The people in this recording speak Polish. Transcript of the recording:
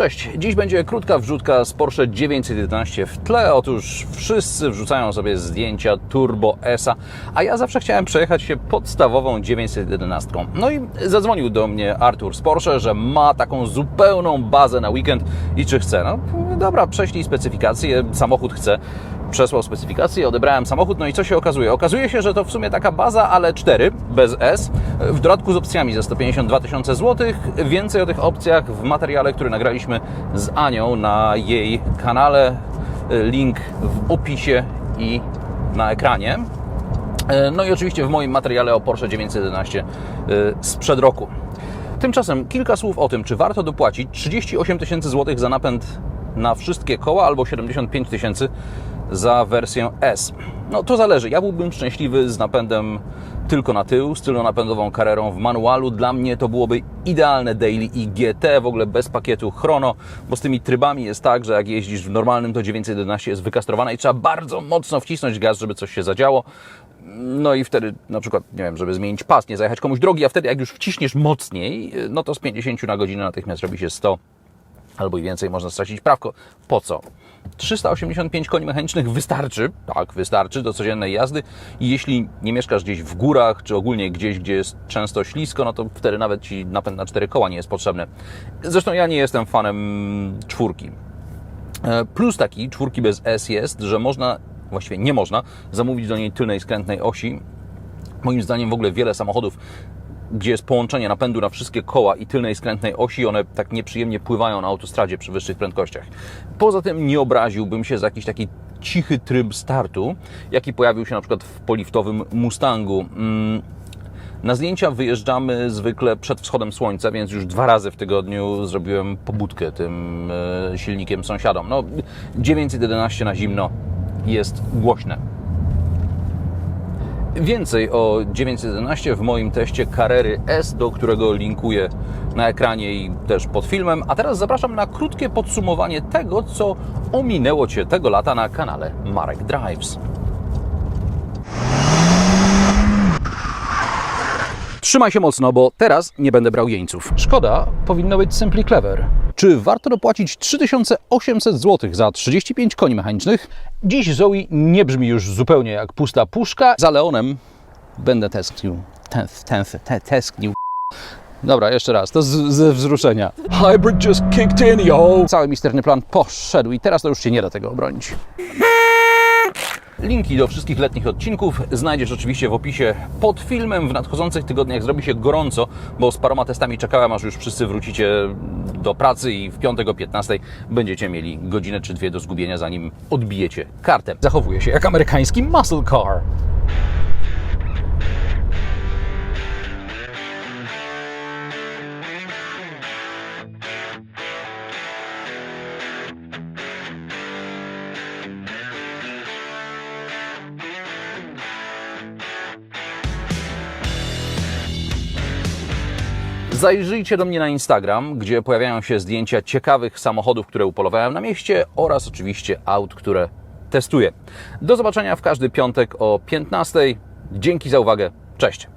Cześć, dziś będzie krótka wrzutka z Porsche 911 w tle. Otóż wszyscy wrzucają sobie zdjęcia Turbo S-a, a ja zawsze chciałem przejechać się podstawową 911. No i zadzwonił do mnie Artur z Porsche, że ma taką zupełną bazę na weekend i czy chce. No dobra, prześlij specyfikację, samochód chce. Przesłał specyfikację, odebrałem samochód, no i co się okazuje? Okazuje się, że to w sumie taka baza, ale 4, bez S, w dodatku z opcjami za 152 tysiące złotych. Więcej o tych opcjach w materiale, który nagraliśmy z Anią na jej kanale. Link w opisie i na ekranie. No i oczywiście w moim materiale o Porsche 911 sprzed roku. Tymczasem kilka słów o tym, czy warto dopłacić 38 tysięcy złotych za napęd na wszystkie koła albo 75 tysięcy za wersję S. No to zależy. Ja byłbym szczęśliwy z napędem tylko na tył, z tylonapędową karierą w manualu. Dla mnie to byłoby idealne daily i GT, w ogóle bez pakietu chrono, bo z tymi trybami jest tak, że jak jeździsz w normalnym, to 911 jest wykastrowana i trzeba bardzo mocno wcisnąć gaz, żeby coś się zadziało. No i wtedy na przykład, nie wiem, żeby zmienić pas, nie zajechać komuś drogi, a wtedy jak już wciśniesz mocniej, no to z 50 na godzinę natychmiast robi się 100 albo i więcej można stracić prawko. Po co? 385 koni mechanicznych wystarczy, tak, wystarczy do codziennej jazdy i jeśli nie mieszkasz gdzieś w górach, czy ogólnie gdzieś, gdzie jest często ślisko, no to wtedy nawet Ci napęd na cztery koła nie jest potrzebny. Zresztą ja nie jestem fanem czwórki. Plus taki, czwórki bez S jest, że można, właściwie nie można, zamówić do niej tylnej skrętnej osi. Moim zdaniem w ogóle wiele samochodów gdzie jest połączenie napędu na wszystkie koła i tylnej skrętnej osi, one tak nieprzyjemnie pływają na autostradzie przy wyższych prędkościach. Poza tym nie obraziłbym się za jakiś taki cichy tryb startu, jaki pojawił się na przykład w poliftowym Mustangu. Na zdjęcia wyjeżdżamy zwykle przed wschodem słońca, więc już dwa razy w tygodniu zrobiłem pobudkę tym silnikiem sąsiadom. No, 911 na zimno jest głośne. Więcej o 911 w moim teście Carrery S, do którego linkuję na ekranie i też pod filmem. A teraz zapraszam na krótkie podsumowanie tego, co ominęło Cię tego lata na kanale Marek Drives. Trzymaj się mocno, bo teraz nie będę brał jeńców. Szkoda, powinno być Simply Clever. Czy warto dopłacić 3800 zł za 35 koni mechanicznych? Dziś Zoe nie brzmi już zupełnie jak pusta puszka. Za Leonem będę tęsknił. Tęs, tęs, te, tęsknił. Dobra, jeszcze raz, to z, ze wzruszenia. Hybrid just kicked in, yo! Cały misterny plan poszedł i teraz to już się nie da tego obronić. Linki do wszystkich letnich odcinków znajdziesz oczywiście w opisie pod filmem. W nadchodzących tygodniach zrobi się gorąco, bo z paroma testami czekałem, aż już wszyscy wrócicie do pracy i w piątek o 15 będziecie mieli godzinę czy dwie do zgubienia, zanim odbijecie kartę. Zachowuje się jak amerykański muscle car. Zajrzyjcie do mnie na Instagram, gdzie pojawiają się zdjęcia ciekawych samochodów, które upolowałem na mieście oraz oczywiście aut, które testuję. Do zobaczenia w każdy piątek o 15. Dzięki za uwagę. Cześć.